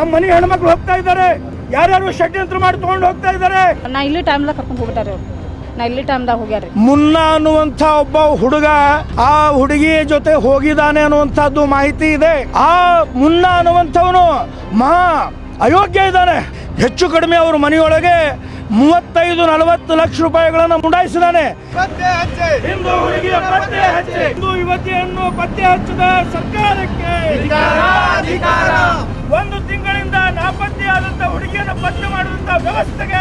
ನಮ್ಮ ಮನೆ ಹೆಣ್ಮಕ್ಳು ಹೋಗ್ತಾ ಇದ್ದಾರೆ. ಯಾರ್ಯಾರು ಷಡ್ಯಂತ್ರ ಮಾಡಿ ತಗೊಂಡು ಹೋಗ್ತಾ ಇದ್ದಾರೆ. ನಾ ಇಲ್ಲಿ ಟೈಮ್ದಾಗ ಕರ್ಕೊಂಡು ಹೋಗ್ಬಿಟ್ಟಾರೆ ಅವ್ರು. ನಾ ಇಲ್ಲಿ ಟೈಮ್ದಾಗ ಹೋಗ್ಯಾರ ಮುನ್ನ ಅನ್ನುವಂಥ ಒಬ್ಬ ಹುಡುಗ ಆ ಹುಡುಗಿ ಜೊತೆ ಹೋಗಿದ್ದಾನೆ ಅನ್ನುವಂಥದ್ದು ಮಾಹಿತಿ ಇದೆ. ಆ ಮುನ್ನ ಅನ್ನುವಂಥವನು ಮಹಾ ಅಯೋಗ್ಯ ಇದ್ದಾನೆ. ಹೆಚ್ಚು ಕಡಿಮೆ ಅವ್ರ ಮನೆಯೊಳಗೆ ಮೂವತ್ತೈದು ನಲವತ್ತು ಲಕ್ಷ ರೂಪಾಯಿಗಳನ್ನ ಮುಂಡಾಯಿಸಿದಾನೆ ಹಿಂದೂ ಹುಡುಗಿಯ ಪತ್ತೆ ಹಚ್ಚಿ. ಹಿಂದೂ ಯುವತಿಯನ್ನು ಪತ್ತೆ ಹಚ್ಚದ ಸರ್ಕಾರಕ್ಕೆ. ಒಂದು ತಿಂಗಳಿಂದ ನಾಪತ್ತೆಯಾದಂತ ಹುಡುಗಿಯನ್ನು ಪತ್ತೆ ಮಾಡುವಂತಹ ವ್ಯವಸ್ಥೆಗೆ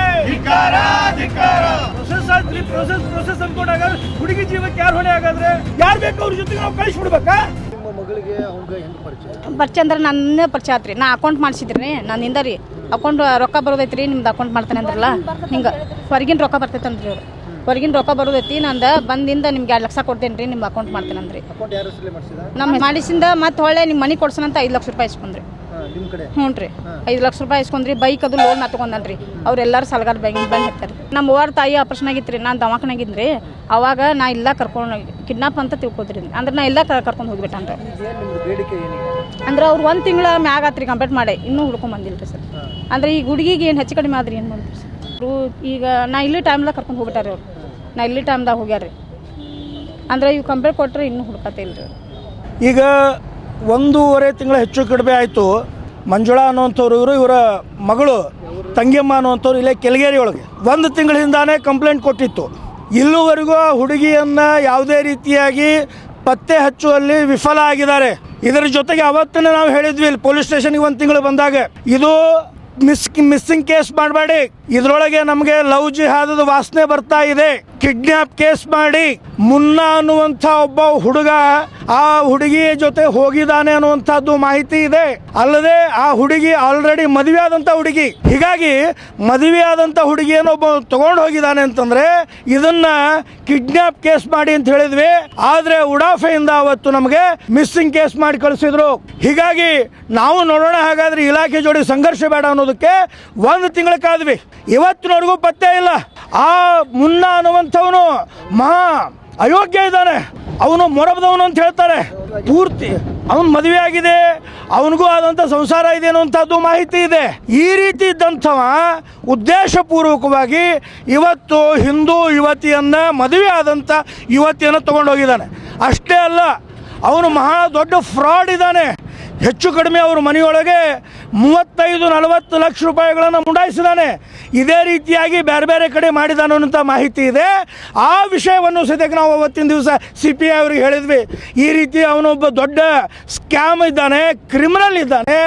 ಪ್ರೊಸೆಸ್ ಆದ್ರಿ ಪ್ರೊಸೆಸ್ ಪ್ರೊಸೆಸ್ ಅನ್ಕೊಂಡಾಗ ಹುಡುಗಿ ಜೀವಕ್ಕೆ ಯಾರು ಹೊಣೆ ಹಾಗಾದ್ರೆ? ಯಾರು ಬೇಕು ಅವ್ರ ಜೊತೆಗೆ ನಾವು ಕಳಿಸ್ಬಿಡ್ಬೇಕಾ? ನಿಮ್ಮ ಮಗಳಿಗೆ ಅವಂಗ ಹೆಂಗ್ ಪರಿಚಯ? ಅಂದ್ರೆ ನನ್ನ ಪರಿಚಯ ಆತ್ರಿ. ನಾ ಅಕೌಂಟ್ ಮಾಡಿಸಿದ್ರಿ ನನ್ನಿಂದ ರೀ. ಅಕೌಂಟ್ ರೊಕ್ಕ ಬರೋದೈತ್ರಿ ನಿಮ್ದು ಅಕೌಂಟ್ ಮಾಡ್ತಾನೆ ಅಂದ್ರಲ್ಲ? ಹಿಂಗೆ. ಹೊರಗಿನ ರೊಕ್ಕ ಬರ್ತೈತಂದ್ರಿ ಅವ್ರು ಹೊರಗಿನ ರೊಕ್ಕ ಬರೋದೈತಿ ನಂದು ಬಂದಿಂದ ನಿಮ್ಗೆ ಎರಡು ಲಕ್ಷ ಕೊಡ್ತೇನೆ ರೀ ನಿಮ್ಮ ಅಕೌಂಟ್ ಮಾಡ್ತೇನೆ ಅಂದ್ರಿ. ಅಕೌಂಟ್ ಯಾರ ಹೆಸರಲ್ಲಿ ಮಾಡಿಸಿದ? ನಮ್ಮ ಮಾಡಿಸಿಂದ ಮತ್ತೆ ಹೊಳ್ಳೆ ನಿಮ್ಮ ಮನೆ ಅಂತ ಐದು ಲಕ್ಷ ರೂಪಾಯಿ ಇಸ್ಕೊಂಡ್ರಿ ಹ್ಞೂ ರೀ. ಐದು ಲಕ್ಷ ರೂಪಾಯಿ ಇಸ್ಕೊಂಡ್ರಿ ಬೈಕ್ ಅದು ಲೋನ್ ನಾ ತಗೊಂಡನ್ರಿ ಅವ್ರೆಲ್ಲರೂ ಸಲಗಾರ ಬ್ಯಾಂಕ್ ಬಂದು ಹೇಳ್ತಾರೆ ನಮ್ಮ ಅವ್ವಾರ ತಾಯಿ ಆಪರೇಷನ್ ಆಗಿತ್ತು ರೀ ನಾನು ದವಾಖಾನಾಗಿದ್ರಿ ಅವಾಗ ನಾ ಇಲ್ಲ ಕರ್ಕೊಂಡು ಕಿಡ್ನಾಪ್ ಅಂತ ತಿಳ್ಕೊದ್ರಿ ಅಂದ್ರೆ ನಾ ಇಲ್ಲ ಕರ್ಕೊಂಡು ಹೋಗ್ಬಿಟ್ಟನ್ರಿ ಏನಿದೆ ಅಂದ್ರೆ ಅವ್ರು ಒಂದು ತಿಂಗಳ ಮ್ಯಾಗ ಆತ್ರಿ ಕಂಪ್ಲೀಟ್ ಮಾಡಿ. ಇನ್ನೂ ಹುಡ್ಕೊಂಡ್ ಬಂದಿಲ್ಲ ರೀ ಸರ್ ಅಂದ್ರೆ ಈ ಹುಡುಗಿಗೆ ಏನು ಹೆಚ್ಚು ಕಡಿಮೆ ಆದ್ರಿ ಏನು ಮಾಡಿದ್ರಿ ಸರ್? ಅವರು ಈಗ ನಾ ಇಲ್ಲಿ ಟೈಮ್ದಾಗ ಕರ್ಕೊಂಡು ಹೋಗ್ಬಿಟ್ಟಾರೆ ಅವ್ರು. ನಾ ಇಲ್ಲಿ ಟೈಮ್ದಾಗ ಹೋಗ್ಯಾರ ಅಂದ್ರೆ ಇವು ಕಂಪ್ಲೇಂಟ್ ಕೊಟ್ಟರೆ ಇನ್ನೂ ಹುಡ್ಕತ್ತೆ ಇಲ್ರಿ ಈಗ ಒಂದೂವರೆ ತಿಂಗಳ ಹೆಚ್ಚು ಕಡಿಮೆ ಆಯಿತು. ಮಂಜುಳಾ ಅನ್ನುವಂಥವ್ರು ಇವರು, ಇವರ ಮಗಳು ತಂಗಿಯಮ್ಮ ಅನ್ನುವಂಥವ್ರು ಇಲ್ಲೇ ಕೆಳಗೇರಿ ಒಳಗೆ ಒಂದು ತಿಂಗಳಿಂದಾನೇ ಕಂಪ್ಲೇಂಟ್ ಕೊಟ್ಟಿತ್ತು. ಇಲ್ಲಿವರೆಗೂ ಆ ಹುಡುಗಿಯನ್ನು ಯಾವುದೇ ರೀತಿಯಾಗಿ ಪತ್ತೆ ಹಚ್ಚುವಲ್ಲಿ ವಿಫಲ ಆಗಿದ್ದಾರೆ. ಇದರ ಜೊತೆಗೆ ಅವತ್ತನೇ ನಾವು ಹೇಳಿದ್ವಿ, ಇಲ್ಲಿ ಪೊಲೀಸ್ ಸ್ಟೇಷನ್ಗೆ ಒಂದು ತಿಂಗಳು ಬಂದಾಗ. ಇದು ಮಿಸ್, ಮಿಸ್ಸಿಂಗ್ ಕೇಸ್ ಮಾಡಬೇಡಿ. ಇದರೊಳಗೆ ನಮಗೆ ಲವ್ ಜಿಹಾದದ ವಾಸನೆ ಬರ್ತಾ ಇದೆ. ಕಿಡ್ನ್ಯಾಪ್ ಕೇಸ್ ಮಾಡಿ ಮುನ್ನ ಅನ್ನುವಂಥ ಒಬ್ಬ ಹುಡುಗ ಆ ಹುಡುಗಿಯ ಜೊತೆ ಹೋಗಿದ್ದಾನೆ ಅನ್ನುವಂಥದ್ದು ಮಾಹಿತಿ ಇದೆ. ಅಲ್ಲದೆ ಆ ಹುಡುಗಿ ಆಲ್ರೆಡಿ ಮದುವೆ ಆದಂಥ ಹುಡುಗಿ. ಹೀಗಾಗಿ ಮದುವೆ ಹುಡುಗಿಯನ್ನು ಒಬ್ಬ ತಗೊಂಡು ಹೋಗಿದ್ದಾನೆ ಅಂತಂದ್ರೆ ಇದನ್ನ ಕಿಡ್ನಾಪ್ ಕೇಸ್ ಮಾಡಿ ಅಂತ ಹೇಳಿದ್ವಿ. ಆದ್ರೆ ಉಡಾಫೆಯಿಂದ ಅವತ್ತು ನಮಗೆ ಮಿಸ್ಸಿಂಗ್ ಕೇಸ್ ಮಾಡಿ ಕಳಿಸಿದ್ರು. ಹೀಗಾಗಿ ನಾವು ನೋಡೋಣ ಹಾಗಾದ್ರೆ ಇಲಾಖೆ ಜೋಡಿ ಸಂಘರ್ಷ ಬೇಡ ಅನ್ನೋದಕ್ಕೆ ಒಂದು ತಿಂಗಳ ಕಾದ್ವಿ. ಇವತ್ತಿನವರೆಗೂ ಪತ್ತೆ ಇಲ್ಲ. ಆ ಮುನ್ನ ಅನ್ನುವಂಥವನು ಮಹಾ ಅಯೋಗ್ಯ ಇದ್ದಾನೆ. ಅವನು ಮೊರಬದವನು ಅಂತ ಹೇಳ್ತಾರೆ. ಪೂರ್ತಿ ಅವನ ಮದುವೆ ಆಗಿದೆ ಅವನಿಗೂ ಆದಂಥ ಸಂಸಾರ ಇದೆ ಅನ್ನುವಂಥದ್ದು ಮಾಹಿತಿ ಇದೆ. ಈ ರೀತಿ ಇದ್ದಂಥವ ಉದ್ದೇಶಪೂರ್ವಕವಾಗಿ ಇವತ್ತು ಹಿಂದೂ ಯುವತಿಯನ್ನ ಮದುವೆ ಆದಂಥ ಯುವತಿಯನ್ನು ತಗೊಂಡೋಗಿದ್ದಾನೆ. ಅಷ್ಟೇ ಅಲ್ಲ, ಅವನು ಮಹಾ ದೊಡ್ಡ ಫ್ರಾಡ್ ಇದ್ದಾನೆ. ಹೆಚ್ಚು ಕಡಿಮೆ ಅವರು ಮನೆಯೊಳಗೆ ಮೂವತ್ತೈದು, ನಲವತ್ತು ಲಕ್ಷ ರೂಪಾಯಿಗಳನ್ನು ಮುಂಡಾಯಿಸಿದ್ದಾನೆ ಇದೇ ರೀತಿಯಾಗಿ ಬೇರೆ ಬೇರೆ ಕಡೆ ಮಾಡಿದಾನು ಅಂತ ಮಾಹಿತಿ ಇದೆ. ಆ ವಿಷಯವನ್ನು ಸದ್ಯಕ್ಕೆ ನಾವು ಅವತ್ತಿನ ದಿವಸ ಸಿ ಪಿ ಐ ಅವ್ರಿಗೆ ಹೇಳಿದ್ವಿ. ಈ ರೀತಿ ಅವನೊಬ್ಬ ದೊಡ್ಡ ಸ್ಕ್ಯಾಮ್ ಇದ್ದಾನೆ, ಕ್ರಿಮಿನಲ್ ಇದ್ದಾನೆ.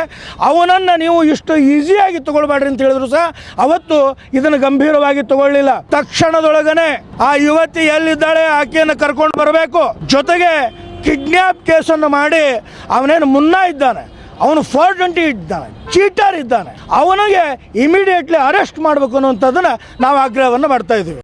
ಅವನನ್ನು ನೀವು ಇಷ್ಟು ಈಸಿಯಾಗಿ ತಗೊಳ್ಬೇಡ್ರಿ ಅಂತ ಹೇಳಿದ್ರು ಸಹ ಅವತ್ತು ಇದನ್ನು ಗಂಭೀರವಾಗಿ ತಗೊಳ್ಳಿಲ್ಲ. ತಕ್ಷಣದೊಳಗನೆ ಆ ಯುವತಿ ಎಲ್ಲಿದ್ದಾಳೆ, ಆಕೆಯನ್ನು ಕರ್ಕೊಂಡು ಬರಬೇಕು. ಜೊತೆಗೆ ಕಿಡ್ನ್ಯಾಪ್ ಕೇಸನ್ನು ಮಾಡಿ ಅವನೇನು ಮುನ್ನ ಇದ್ದಾನೆ, ಅವನು ಫೋರ್ ಟ್ವೆಂಟಿ ಇದ್ದಾನೆ, ಚೀಟರ್ ಇದ್ದಾನೆ, ಅವನಿಗೆ ಇಮಿಡಿಯೇಟ್ಲಿ ಅರೆಸ್ಟ್ ಮಾಡಬೇಕು ಅನ್ನುವಂಥದ್ದನ್ನು ನಾವು ಆಗ್ರಹವನ್ನು ಮಾಡ್ತಾ ಇದ್ದೀವಿ.